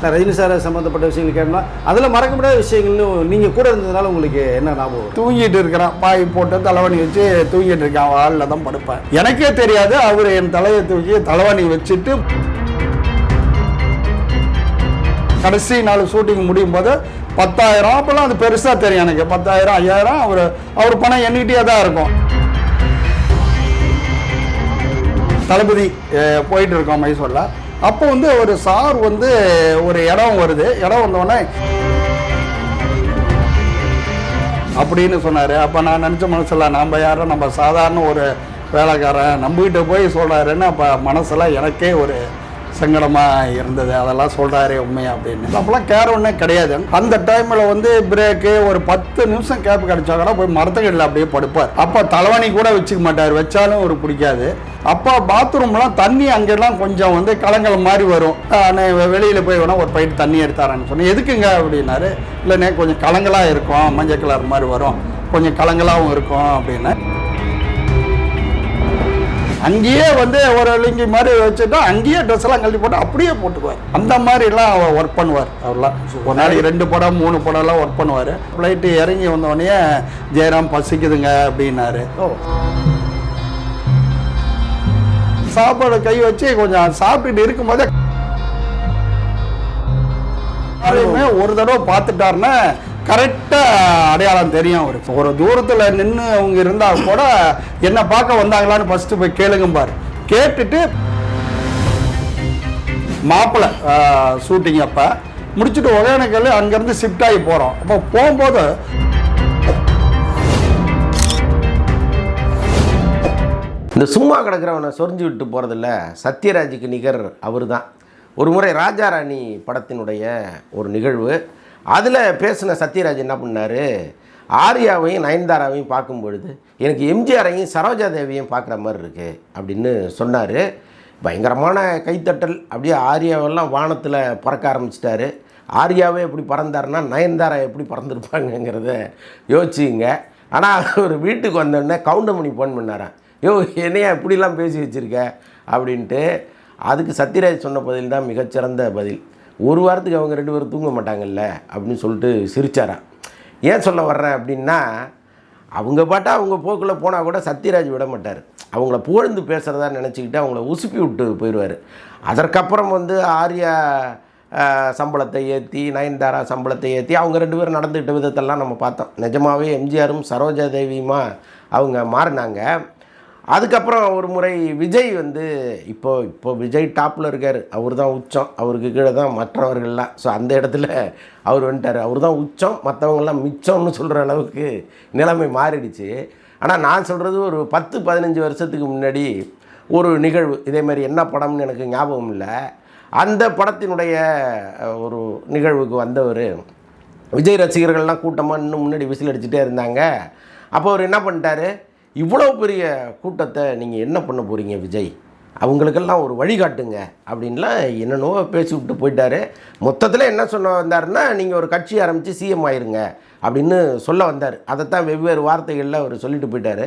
நான் ரஜினி சார் சம்மந்தப்பட்ட விஷயங்கள் கேட்டோம்னா அதில் மறக்க முடியாத விஷயங்கள்னு நீங்கள் கூட இருந்ததுனால உங்களுக்கு என்ன ஞாபகம் தூங்கிட்டு இருக்கிறான். பாய் போட்டு தலைவணி வச்சு தூங்கிட்டு இருக்கான். ஆளில் தான் படுப்பேன். எனக்கே தெரியாது அவர் என் தலையை தூக்கி தலைவணி வச்சுட்டு கடைசி நாள் ஷூட்டிங் முடியும் போது பத்தாயிரம் அப்போல்லாம் அது பெருசாக தெரியும் எனக்கு. பத்தாயிரம் ஐயாயிரம் அவர் அவர் பணம் எண்ணிக்கிட்டே தான் இருக்கும். தளபதி போயிட்டு இருக்கோம் மைசூரில். அப்போ வந்து ஒரு சார் வந்து ஒரு இடம் வருது. இடம் வந்தோடனே அப்படின்னு சொன்னார். அப்போ நான் நினச்ச மனசில் நம்ம யாரும் நம்ம சாதாரண ஒரு வேலைக்காரன் நம்பிக்கிட்டு போய் சொல்கிறாருன்னு அப்போ மனசில் எனக்கே ஒரு சங்கடமாக இருந்தது. அதெல்லாம் சொல்கிறாரு உண்மையா அப்படின்னு. அப்போல்லாம் கேர் ஒன்றே கிடையாது. அந்த டைமில் வந்து பிரேக்கு ஒரு பத்து நிமிஷம் கேப் கிடைச்சா கூட போய் மரத்துக்கடியில் அப்படியே படுப்பார். அப்போ தலைவணி கூட வச்சுக்க மாட்டார். வச்சாலும் ஒரு பிடிக்காது. அப்போ பாத்ரூம்லாம் தண்ணி அங்கெல்லாம் கொஞ்சம் வந்து கலங்கல் மாதிரி வரும். வெளியில் போய் வேணால் ஒரு பயிர் தண்ணி எடுத்தாரான்னு சொன்னேன். எதுக்குங்க? அப்படின்னாரு. இல்லைண்ணே கொஞ்சம் கலங்கலாக இருக்கும். மஞ்சள் கலர் மாதிரி வரும். கொஞ்சம் கலங்கலாகவும் இருக்கும். அப்படின்னு. அங்கேயே வந்து ஒரு லிங்கி மாதிரி வச்சுட்டா அங்கேயே ட்ரெஸ் எல்லாம் கழட்டி போட்டு அப்படியே போட்டுக்குவார். அந்த மாதிரிலாம் அவர் ஒர்க் பண்ணுவார். அவர்லாம். ஒரு நாளைக்கு ரெண்டு படம் மூணு படம்லாம் ஒர்க் பண்ணுவார். ஃப்ளைட்டு இறங்கி வந்தோடனே ஜெயராம் பசிக்குதுங்க அப்படின்னாரு. சாப்பாடு கை வச்சு கொஞ்சம் சாப்பிட்டுட்டு இருக்கும்போதே ஒரு தடவை பார்த்துட்டாருன்னா கரெக்டாக அடையாளம் தெரியும் அவருக்கு ஒரு தூரத்தில் நின்று அவங்க இருந்தால் கூட என்ன பார்க்க வந்தாங்களான்னு ஃபஸ்ட்டு போய் கேளுங்க பாரு. கேட்டுட்டு மாப்பிள்ளை ஷூட்டிங் அப்போ முடிச்சுட்டு ஒகேனக்கல் அங்கேருந்து ஷிஃப்ட் ஆகி போகிறோம் அப்போ போகும்போது இந்த சும்மா கிடக்கிறவனை சொரிஞ்சு விட்டு போகிறதில்ல சத்யராஜுக்கு நிகர் அவர் தான் ஒரு முறை ராஜாராணி படத்தினுடைய ஒரு நிகழ்வு அதில் பேசின சத்யராஜ் என்ன பண்ணார்? ஆர்யாவையும் நயன்தாராவையும் பார்க்கும் பொழுது எனக்கு எம்ஜிஆரையும் சரோஜா தேவியையும் பார்க்குற மாதிரி இருக்குது அப்படின்னு சொன்னார். பயங்கரமான கைத்தட்டல். அப்படியே ஆர்யாவெல்லாம் வானத்தில் பறக்க ஆரம்பிச்சிட்டாரு. ஆர்யாவே எப்படி பறந்தாருன்னா நயன்தாரா எப்படி பறந்துருப்பாங்கங்கிறத யோசிச்சுங்க. ஆனால் ஒரு வீட்டுக்கு வந்தோடனே கவுண்டமணி ஃபோன் பண்ணாரன் யோ என்னையா இப்படிலாம் பேசி வச்சுருக்க? அப்படின்ட்டு அதுக்கு சத்யராஜ் சொன்ன பதில் தான் மிகச்சிறந்த பதில். ஒரு வாரத்துக்கு அவங்க ரெண்டு பேரும் தூங்க மாட்டாங்கல்ல அப்படின்னு சொல்லிட்டு சிரிச்சாராம். ஏன் சொல்ல வர்றேன் அப்படின்னா அவங்க பாட்டா அவங்க போக்கில் போனால் கூட சத்யராஜ் விட மாட்டார். அவங்கள புகழ்ந்து பேசுகிறதா நினச்சிக்கிட்டு அவங்கள உசுப்பி விட்டு போயிடுவார் அதற்கப்புறம் வந்து ஆர்யா சம்பளத்தை ஏற்றி நயன்தாரா சம்பளத்தை ஏற்றி அவங்க ரெண்டு பேரும் நடந்துக்கிட்ட விதத்தெல்லாம் நம்ம பார்த்தோம். நிஜமாவே எம்ஜிஆரும் சரோஜா தேவியுமா அவங்க மாறினாங்க. அதுக்கப்புறம் ஒரு முறை விஜய் வந்து இப்போ இப்போ விஜய் டாப்பில் இருக்கார். அவர் தான் உச்சம். அவருக்கு கீழே தான் மற்றவர்கள்லாம். ஸோ அந்த இடத்துல அவர் வந்துட்டார். அவர் தான் உச்சம். மற்றவங்கெல்லாம் மிச்சம்னு சொல்கிற அளவுக்கு நிலைமை மாறிடுச்சு. ஆனால் நான் சொல்கிறது ஒரு பத்து பதினஞ்சு வருஷத்துக்கு முன்னாடி ஒரு நிகழ்வு. இதே மாதிரி என்ன படம்னு எனக்கு ஞாபகம் இல்லை. அந்த படத்தினுடைய ஒரு நிகழ்வுக்கு வந்தவர் விஜய் ரசிகர்கள்லாம் கூட்டமாக இன்னும் முன்னாடி விசில் அடிச்சுட்டே இருந்தாங்க. அப்போ அவர் என்ன பண்ணிட்டாரு? இவ்வளோ பெரிய கூட்டத்தை நீங்கள் என்ன பண்ண போகிறீங்க விஜய்? அவங்களுக்கெல்லாம் ஒரு வழிகாட்டுங்க அப்படின்லாம் என்னென்னவோ பேசி விட்டு போயிட்டாரு. மொத்தத்தில் என்ன சொல்ல வந்தாருன்னா நீங்கள் ஒரு கட்சி ஆரம்பித்து சிஎம் ஆயிருங்க அப்படின்னு சொல்ல வந்தார். அதைத்தான் வெவ்வேறு வார்த்தைகளில் அவர் சொல்லிட்டு போயிட்டார்.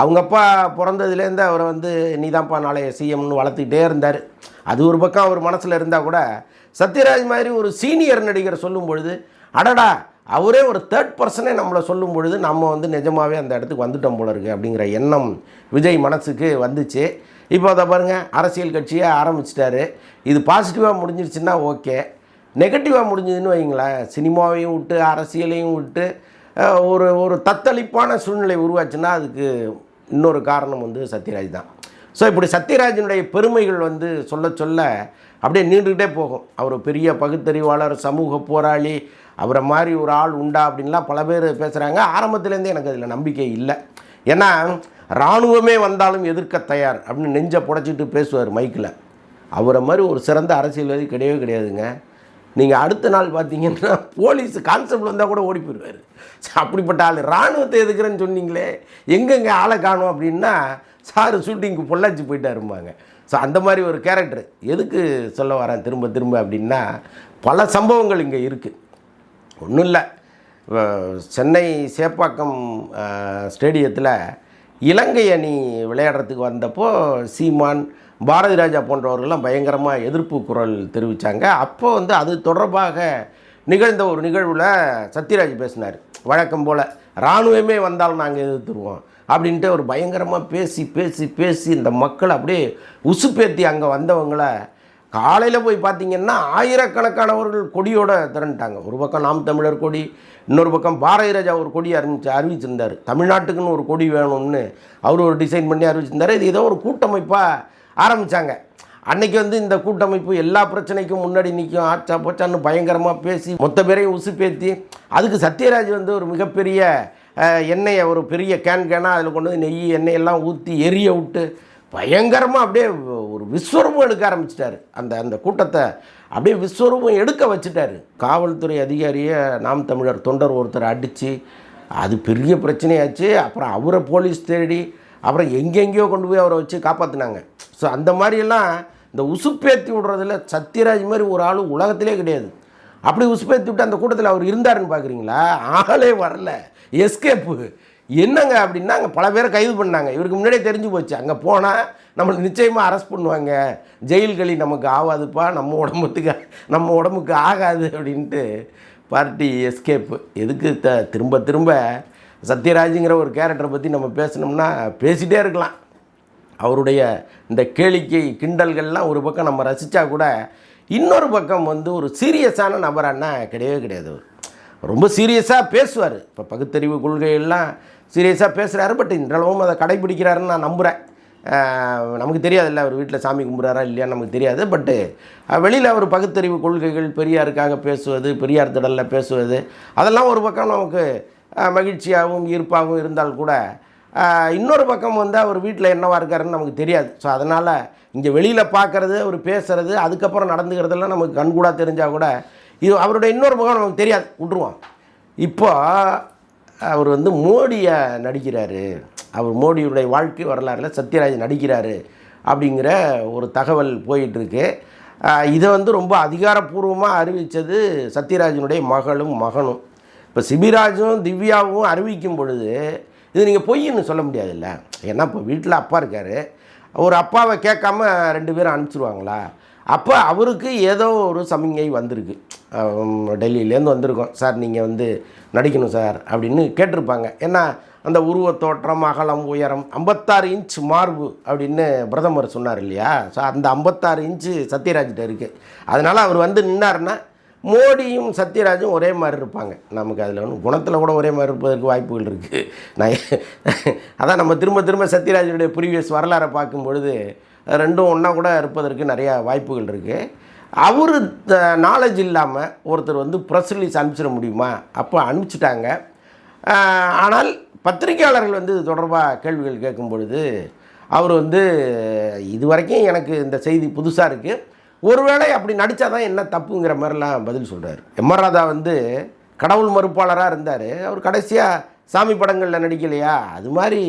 அவங்க அப்பா பிறந்ததுலேருந்து அவரை வந்து நீ தான்ப்பா நாளைய சிஎம்னு வளர்த்துக்கிட்டே இருந்தார். அது ஒரு பக்கம் அவர் மனசில் இருந்தால் கூட சத்யராஜ் மாதிரி ஒரு சீனியர் நடிகர் சொல்லும் பொழுது அடடா அவரே ஒரு தேர்ட் பர்சனே நம்மளை சொல்லும் பொழுது நம்ம வந்து நிஜமாகவே அந்த இடத்துக்கு வந்துட்டோம் போல இருக்கு அப்படிங்கிற எண்ணம் விஜய் மனசுக்கு வந்துச்சு. இப்போ அதை பாருங்கள் அரசியல் கட்சியை ஆரம்பிச்சிட்டாரு. இது பாசிட்டிவாக முடிஞ்சிருச்சுன்னா ஓகே. நெகட்டிவாக முடிஞ்சதுன்னு வைங்களேன் சினிமாவையும் விட்டு அரசியலையும் விட்டு ஒரு ஒரு தத்தளிப்பான சூழ்நிலை உருவாச்சுன்னா அதுக்கு இன்னொரு காரணம் வந்து சத்யராஜ் தான். ஸோ இப்படி சத்யராஜனுடைய பெருமைகள் வந்து சொல்ல சொல்ல அப்படியே நீண்டுக்கிட்டே போகும். அவர் பெரிய பகுத்தறிவாளர் சமூக போராளி அவரை மாதிரி ஒரு ஆள் உண்டா அப்படின்லாம் பல பேர் பேசுகிறாங்க ஆரம்பத்துலேருந்து எனக்கு அதில் நம்பிக்கை இல்லை. ஏன்னா இராணுவமே வந்தாலும் எதிர்க்க தயார் அப்படின்னு நெஞ்சை புடைச்சிட்டு பேசுவார் மைக்கில். அவரை மாதிரி ஒரு சிறந்த அரசியல்வாதி கிடையவே கிடையாதுங்க. நீங்கள் அடுத்த நாள் பார்த்தீங்கன்னா போலீஸ் கான்ஸ்டபிள் வந்தால் கூட ஓடி போயிடுவார் அப்படிப்பட்ட ஆள் இராணுவத்தை எதுக்குறேன்னு சொன்னீங்களே எங்கெங்கே ஆளை காணும் அப்படின்னா சார் ஷூட்டிங்க்கு பொள்ளாச்சி போயிட்டாரும்பாங்க. ஸோ அந்த மாதிரி ஒரு கேரக்டர் எதுக்கு சொல்ல வரேன் திரும்ப திரும்ப அப்படின்னா பல சம்பவங்கள் இங்கே இருக்குது ஒன்றும் இல்லை சென்னை சேப்பாக்கம் ஸ்டேடியத்தில் இலங்கை அணி விளையாடுறதுக்கு வந்தப்போ சீமான் பாரதி ராஜா போன்றவர்கள்லாம் பயங்கரமாக எதிர்ப்பு குரல் தெரிவித்தாங்க அப்போ வந்து அது தொடர்பாக நிகழ்ந்த ஒரு நிகழ்வில் சத்யராஜ் பேசினார். வழக்கம் போல் இராணுவமே வந்தாலும் நாங்கள் எதிர்த்துருவோம் அப்படின்ட்டு ஒரு பயங்கரமாக பேசி பேசி பேசி இந்த மக்கள் அப்படியே உசுப்பேத்தி அங்கே வந்தவங்களை காலையில் போய் பார்த்தீங்கன்னா ஆயிரக்கணக்கானவர்கள் கொடியோட திரண்டுட்டாங்க. ஒரு பக்கம் நாம் தமிழர் கொடி இன்னொரு பக்கம் பாரதி ராஜா ஒரு கொடி அறிவிச்சு அறிவிச்சிருந்தார். தமிழ்நாட்டுக்குன்னு ஒரு கொடி வேணும்னு அவர் ஒரு டிசைன் பண்ணி அறிவிச்சிருந்தார். இது ஏதோ ஒரு கூட்டமைப்பாக ஆரம்பித்தாங்க அன்னைக்கு வந்து இந்த கூட்டமைப்பு எல்லா பிரச்சனைக்கும் முன்னாடி நிற்கும் ஆச்சா போச்சான்னு பயங்கரமாக பேசி மொத்த பேரையும் உசுப்பேத்தி அதுக்கு சத்யராஜ் வந்து ஒரு மிகப்பெரிய எண்ணெயை ஒரு பெரிய கேன் கேனாக அதில் கொண்டு வந்து நெய் எண்ணெய் எல்லாம் ஊற்றி எரிய விட்டு பயங்கரமாக அப்படியே ஒரு விஸ்வரூபம் எடுக்க ஆரம்பிச்சிட்டாரு. அந்த அந்த கூட்டத்தை அப்படியே விஸ்வரூபம் எடுக்க வச்சுட்டாரு. காவல்துறை அதிகாரியை நாம் தமிழர் தொண்டர் ஒருத்தர் அடித்து அது பெரிய பிரச்சனையாச்சு. அப்புறம் அவரை போலீஸ் தேடி அப்புறம் எங்கெங்கேயோ கொண்டு போய் அவரை வச்சு காப்பாற்றினாங்க ஸோ அந்த மாதிரியெல்லாம் இந்த உசுப்பேத்தி விடுறதுல சத்யராஜ் மாதிரி ஒரு ஆள் உலகத்திலே கிடையாது. அப்படி உசுப்பேத்தி விட்டு அந்த கூட்டத்தில் அவர் இருந்தாருன்னு பார்க்குறீங்களா ஆளே வரல. எஸ்கேப்பு. என்னங்க அப்படின்னா அங்கே பல பேரை கைது பண்ணாங்க. இவருக்கு முன்னாடியே தெரிஞ்சு போச்சு. அங்கே போனால் நம்மளை நிச்சயமாக அரெஸ்ட் பண்ணுவாங்க. ஜெயில் களி நமக்கு ஆகாதுப்பா நம்ம உடம்புக்கு நம்ம உடம்புக்கு ஆகாது அப்படின்ட்டு பார்ட்டி எஸ்கேப்பு எதுக்கு த திரும்ப திரும்ப சத்யராஜுங்கிற ஒரு கேரக்டரை பற்றி நம்ம பேசினோம்னா பேசிகிட்டே இருக்கலாம். அவருடைய இந்த கேளிக்கை கிண்டல்கள்லாம் ஒரு பக்கம் நம்ம ரசித்தா கூட இன்னொரு பக்கம் வந்து ஒரு சீரியஸான நபரானா கிடையவே கிடையாது அவர். ரொம்ப சீரியஸாக பேசுவார். இப்போ பகுத்தறிவு கொள்கையெல்லாம் சீரியஸாக பேசுகிறாரு பட் இன்றளவும் அதை கடைபிடிக்கிறாருன்னு நான் நம்புகிறேன் நமக்கு தெரியாதுல்ல அவர் வீட்டில் சாமி கும்பிட்றாரா இல்லையா நமக்கு தெரியாது பட்டு வெளியில் அவர் பகுத்தறிவு கொள்கைகள் பெரியாருக்காக பேசுவது பெரியார் திடலில் பேசுவது அதெல்லாம் ஒரு பக்கம் நமக்கு மகிழ்ச்சியாகவும் ஈர்ப்பாகவும் இருந்தால் கூட இன்னொரு பக்கம் வந்து அவர் வீட்டில் என்னவாக இருக்காருன்னு நமக்கு தெரியாது. ஸோ அதனால் இங்கே வெளியில் பார்க்குறது அவர் பேசுகிறது அதுக்கப்புறம் நடந்துக்கிறதெல்லாம் நமக்கு கண்கூடாக தெரிஞ்சால் கூட இது அவருடைய இன்னொரு முகம் நமக்கு தெரியாது. விட்ருவோம் இப்போ அவர் வந்து மோடியை நடிக்கிறாரு. அவர் மோடியுடைய வாழ்க்கை வரலாறுல சத்யராஜ் நடிக்கிறாரு அப்படிங்கிற ஒரு தகவல் போயிட்டுருக்கு. இதை வந்து ரொம்ப அதிகாரப்பூர்வமாக அறிவித்தது சத்யராஜனுடைய மகளும் மகனும். இப்போ சிபிராஜும் திவ்யாவும் அறிவிக்கும் பொழுது இது நீங்கள் பொய்ன்னு சொல்ல முடியாதுல்ல. ஏன்னா இப்போ வீட்டில் அப்பா இருக்கார். ஒரு அப்பாவை கேட்காம ரெண்டு பேரும் அனுப்பிச்சிருவாங்களா? அப்போ அவருக்கு ஏதோ ஒரு சமிங்கை வந்திருக்கு. டெல்லியிலேருந்து வந்திருக்கோம். சார் நீங்கள் வந்து நடிக்கணும் சார் அப்படின்னு கேட்டிருப்பாங்க. ஏன்னா அந்த உருவத் தோற்றம் அகலம் உயரம் ஐம்பத்தாறு இன்ச் மார்பு அப்படின்னு பிரதமர் சொன்னார் இல்லையா? ஸோ அந்த ஐம்பத்தாறு இன்ச்சு சத்யராஜ்கிட்ட இருக்குது அதனால் அவர் வந்து நின்னார்னா மோடியும் சத்யராஜும் ஒரே மாதிரி இருப்பாங்க. நமக்கு அதில் ஒன்று குணத்தில் கூட ஒரே மாதிரி இருப்பதற்கு வாய்ப்புகள் இருக்குது நான் அதான் நம்ம திரும்ப திரும்ப சத்யராஜனுடைய ப்ரீவியஸ் வரலாறை பார்க்கும் பொழுது ரெண்டும் ஒன்றா கூட இருப்பதற்கு நிறையா வாய்ப்புகள் இருக்குது அவர் நாலேஜ் இல்லாமல் ஒருத்தர் வந்து ப்ரெஸ் ரிலீஸ் அனுப்பிச்சிட முடியுமா? அப்போ அனுப்பிச்சிட்டாங்க. ஆனால் பத்திரிகையாளர்கள் வந்து இது தொடர்பாக கேள்விகள் கேட்கும் பொழுது அவர் வந்து இது வரைக்கும் எனக்கு இந்த செய்தி புதுசாக இருக்குது ஒருவேளை அப்படி நடித்தா தான் என்ன தப்புங்கிற மாதிரிலாம் பதில் சொல்கிறார் எம்ஆர் ராதா வந்து கடவுள் மறுப்பாளராக இருந்தார். அவர் கடைசியாக சாமி படங்களில் நடிக்கலையா? அது மாதிரி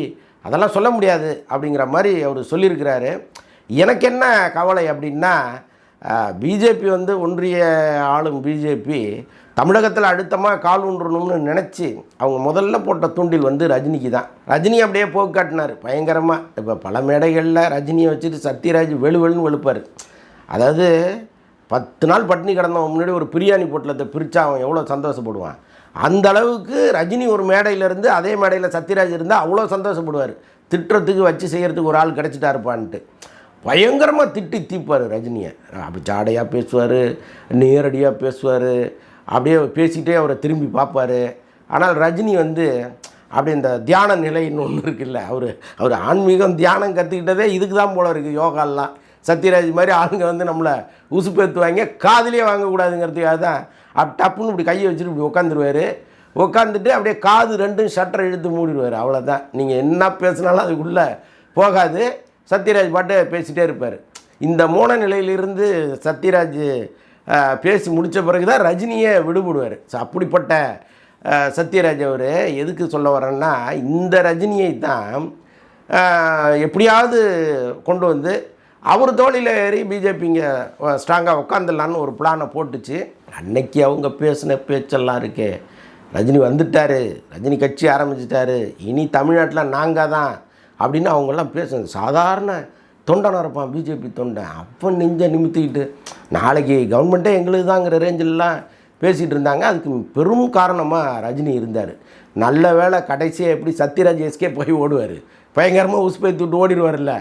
அதெல்லாம் சொல்ல முடியாது அப்படிங்கிற மாதிரி அவர் சொல்லியிருக்கிறாரு. எனக்கு என்ன கவலை அப்படின்னா பிஜேபி வந்து ஒன்றிய ஆளும் பிஜேபி தமிழகத்தில் அழுத்தமாக கால் ஊன்றணும்னு நினச்சி அவங்க முதல்ல போட்ட தூண்டில் வந்து ரஜினிக்கு தான். ரஜினி அப்படியே போக்கு காட்டினார். பயங்கரமாக இப்போ பல மேடைகளில் ரஜினியை வச்சுட்டு சத்யராஜ் வெளுவெளுன்னு வெளுப்பார். அதாவது பத்து நாள் பட்டினி கிடந்தவன் முன்னாடி ஒரு பிரியாணி பொட்டலத்தை பிரித்தா அவன் எவ்வளோ சந்தோஷப்படுவான். அந்த அளவுக்கு ரஜினி ஒரு மேடையில் இருந்து அதே மேடையில் சத்யராஜ் இருந்தால் அவ்வளோ சந்தோஷப்படுவார். திட்டுறதுக்கு வச்சு செய்கிறதுக்கு ஒரு ஆள் கிடச்சிட்டா இருப்பான்ட்டு பயங்கரமாக திட்டி தீப்பார் ரஜினியை. அப்படி ஜாடையாக பேசுவார் நேரடியாக பேசுவார் அப்படியே பேசிகிட்டே அவரை திரும்பி பார்ப்பார். ஆனால் ரஜினி வந்து அப்படி இந்த தியான நிலைன்னு ஒன்று இருக்குல்ல அவர் அவர் ஆன்மீகம் தியானம் கற்றுக்கிட்டதே இதுக்கு தான் போல இருக்குது யோகாலாம். சத்யராஜ் மாதிரி ஆளுங்க வந்து நம்மளை உசுப்பேற்றுவாங்க காதுலேயே வாங்கக்கூடாதுங்கிறதுக்காக தான் அப்படி டப்புன்னு இப்படி கையை வச்சுட்டு இப்படி உட்காந்துருவார் உட்காந்துட்டு அப்படியே காது ரெண்டும் ஷட்டரை இழுத்து மூடிடுவார் அவ்வளோதான் நீங்கள் என்ன பேசினாலும் அதுக்குள்ளே போகாது. சத்யராஜ் பாட்டு பேசிகிட்டே இருப்பார். இந்த மூன நிலையிலிருந்து சத்யராஜ் பேசி முடித்த பிறகு தான் ரஜினியை விடுபடுவார். ஸோ அப்படிப்பட்ட சத்யராஜ் அவர் எதுக்கு சொல்ல வரேன்னா இந்த ரஜினியை தான் எப்படியாவது கொண்டு வந்து அவர் தோழியில் ஏறி பிஜேபிங்க ஸ்ட்ராங்காக உட்காந்துடலான்னு ஒரு பிளானை போட்டுச்சு. அன்னைக்கு அவங்க பேசின பேச்செல்லாம் இருக்கே. ரஜினி வந்துட்டார். ரஜினி கட்சி ஆரம்பிச்சிட்டாரு. இனி தமிழ்நாட்டில் நாங்கள் தான் அப்படின்னு அவங்கெல்லாம் பேசுங்க சாதாரண தொண்டனாக இருப்பான் பிஜேபி தொண்டன் அப்போ நெஞ்ச நிமித்திக்கிட்டு நாளைக்கு கவர்மெண்ட்டே எங்களுக்கு தாங்கிற ரேஞ்செல்லாம் பேசிகிட்டு இருந்தாங்க. அதுக்கு பெரும் காரணமாக ரஜினி இருந்தார். நல்ல வேளை கடைசியாக எப்படி சத்யராஜ் எஸ்கே போய் ஓடுவார். பயங்கரமாக உஸ்பேத்தி விட்டு ஓடிடுவார்ல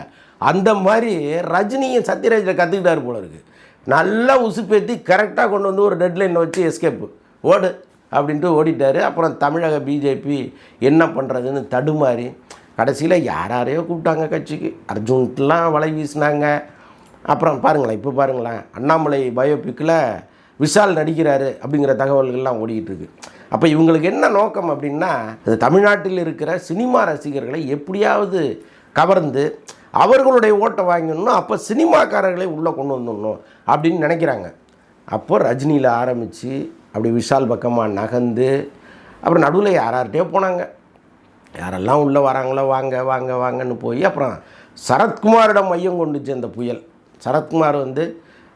அந்த மாதிரி ரஜினியும் சத்யராஜில் கற்றுக்கிட்டாரு போல இருக்கு. நல்லா உசுப்பேத்தி கரெக்டாக கொண்டு வந்து ஒரு டெட்லைன் வச்சு எஸ்கேப்பு ஓடு அப்படின்ட்டு ஓடிட்டார். அப்புறம் தமிழக பிஜேபி என்ன பண்ணுறதுன்னு தடுமாறி கடைசியில் யாரையோ கூப்பிட்டாங்க கட்சிக்கு. அர்ஜுன்ட்டுலாம் வலை வீசினாங்க. அப்புறம் பாருங்களேன் இப்போ பாருங்களேன் அண்ணாமலை பயோபிக்கில் விஷால் நடிக்கிறாரு அப்படிங்கிற தகவல்கள்லாம் ஓடிக்கிட்டு இருக்கு. அப்போ இவங்களுக்கு என்ன நோக்கம் அப்படின்னா இது தமிழ்நாட்டில் இருக்கிற சினிமா ரசிகர்களை எப்படியாவது கவர்ந்து அவர்களுடைய ஓட்டை வாங்கிடணும் அப்போ சினிமாக்காரர்களை உள்ளே கொண்டு வந்துடணும் அப்படின்னு நினைக்கிறாங்க. அப்போ ரஜினியில் ஆரம்பித்து அப்படி விஷால் பக்கமாக நகர்ந்து அப்புறம் நடுவில் யார்கிட்டயோ போனாங்க. யாரெல்லாம் உள்ளே வராங்களோ வாங்க வாங்க வாங்கன்னு போய் அப்புறம் சரத்குமாரிடம் மையம் கொண்டுச்சு அந்த புயல். சரத்குமார் வந்து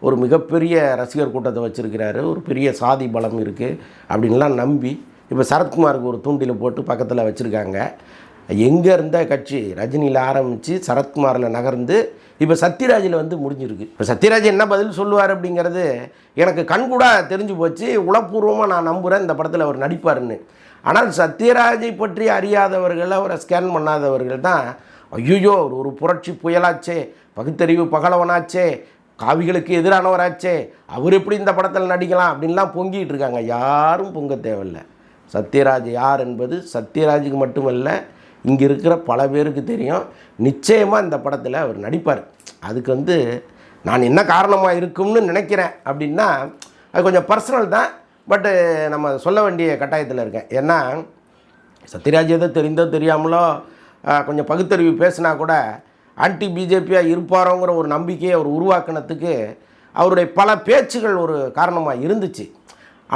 ஒரு மிகப்பெரிய ரசிகர் கூட்டத்தை வச்சுருக்கிறாரு. ஒரு பெரிய சாதி பலம் இருக்குது அப்படின்லாம் நம்பி இப்போ சரத்குமாருக்கு ஒரு தூண்டில் போட்டு பக்கத்தில் வச்சுருக்காங்க. எங்கே இருந்த கட்சி ரஜினியில் ஆரம்பித்து சரத்குமாரில் நகர்ந்து இப்போ சத்யராஜில் வந்து முடிஞ்சிருக்கு. இப்போ சத்யராஜ் என்ன பதில் சொல்லுவார் அப்படிங்கிறது எனக்கு கண்கூடாக தெரிஞ்சு போச்சு. உளப்பூர்வமாக நான் நம்புகிறேன் இந்த படத்தில் அவர் நடிப்பார்னு ஆனால் சத்யராஜை பற்றி அறியாதவர்கள் அவரை ஸ்கேன் பண்ணாதவர்கள் தான் ஐயோ ஒரு புரட்சி புயலாச்சே பகுத்தறிவு பகலவனாச்சே காவிகளுக்கு எதிரானவராச்சே அவர் எப்படி இந்த படத்தில் நடிக்கலாம் அப்படின்லாம் பொங்கிட்டு இருக்காங்க. யாரும் பொங்க தேவையில்லை. சத்யராஜ் யார் என்பது சத்யராஜுக்கு மட்டுமல்ல இங்கே இருக்கிற பல பேருக்கு தெரியும். நிச்சயமாக இந்த படத்தில் அவர் நடிப்பார். அதுக்கு வந்து நான் என்ன காரணமாக இருக்கும்னு நினைக்கிறேன் அப்படின்னா அது கொஞ்சம் பர்சனல் தான். பட்டு நம்ம சொல்ல வேண்டிய கட்டாயத்தில் இருக்கேன். ஏன்னா சத்யராஜ் ஏதோ தெரிந்தோ தெரியாமலோ கொஞ்சம் பகுத்தறிவு பேசினா கூட ஆன்டி பிஜேபியாக இருப்பாரோங்கிற ஒரு நம்பிக்கையை அவர் உருவாக்கினத்துக்கு அவருடைய பல பேச்சுகள் ஒரு காரணமாக இருந்துச்சு.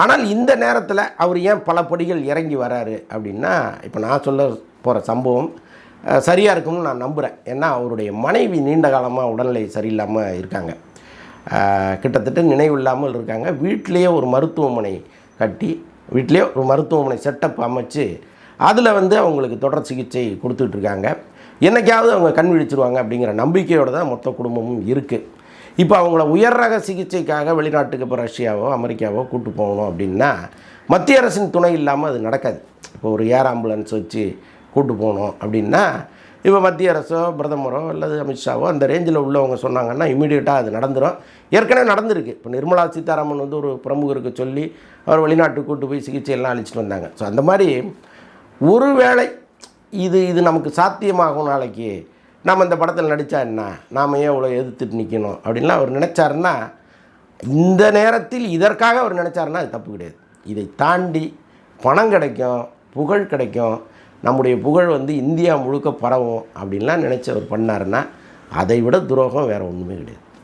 ஆனால் இந்த நேரத்தில் அவர் ஏன் பல படிகள் இறங்கி வராரு அப்படின்னா இப்போ நான் சொல்ல போகிற சம்பவம் சரியாக இருக்கும்னு நான் நம்புகிறேன் ஏன்னா அவருடைய மனைவி நீண்ட காலமாக உடல்நிலை சரியில்லாமல் இருக்காங்க. கிட்டத்தட்ட நினைவு இல்லாமல் இருக்காங்க. வீட்டிலேயே ஒரு மருத்துவமனை கட்டி வீட்டிலேயே ஒரு மருத்துவமனை செட்டப் அமைச்சு அதில் வந்து அவங்களுக்கு தொடர் சிகிச்சை கொடுத்துட்ருக்காங்க என்னைக்காவது அவங்க கண் விழிச்சிருவாங்க அப்படிங்கிற நம்பிக்கையோடு தான் மொத்த குடும்பமும் இருக்குது இப்போ அவங்கள உயர் ரக சிகிச்சைக்காக வெளிநாட்டுக்கு இப்போ ரஷ்யாவோ அமெரிக்காவோ கூட்டு போகணும் அப்படின்னா மத்திய அரசின் துணை இல்லாமல் அது நடக்காது. இப்போ ஒரு ஏர் ஆம்புலன்ஸ் வச்சு கூட்டு போகணும் அப்படின்னா இப்போ மத்திய அரசோ பிரதமரோ அல்லது அமித்ஷாவோ அந்த ரேஞ்சில் உள்ளவங்க சொன்னாங்கன்னா இமீடியட்டாக அது நடந்துடும் ஏற்கனவே நடந்திருக்கு. இப்போ நிர்மலா சீதாராமன் வந்து ஒரு பிரமுகருக்கு சொல்லி அவர் வெளிநாட்டுக்கு கூட்டு போய் சிகிச்சை எல்லாம் வந்தாங்க. ஸோ அந்த மாதிரி ஒருவேளை இது இது நமக்கு சாத்தியமாகும் நாளைக்கு. நாம் இந்த படத்தில் நடித்தா என்ன? நாம் ஏன் இவ்வளோ எதிர்த்துட்டு நிற்கணும் அப்படின்லாம் அவர் நினச்சாருன்னா இந்த நேரத்தில் இதற்காக அவர் நினச்சாருன்னா அது தப்பு கிடையாது. இதை தாண்டி பணம் கிடைக்கும் புகழ் கிடைக்கும். நம்முடைய புகழ் வந்து இந்தியா முழுக்க பரவும் அப்படின்லாம் நினச்சி அவர் பண்ணாருன்னா அதை விட துரோகம் வேறு ஒன்றுமே கிடையாது.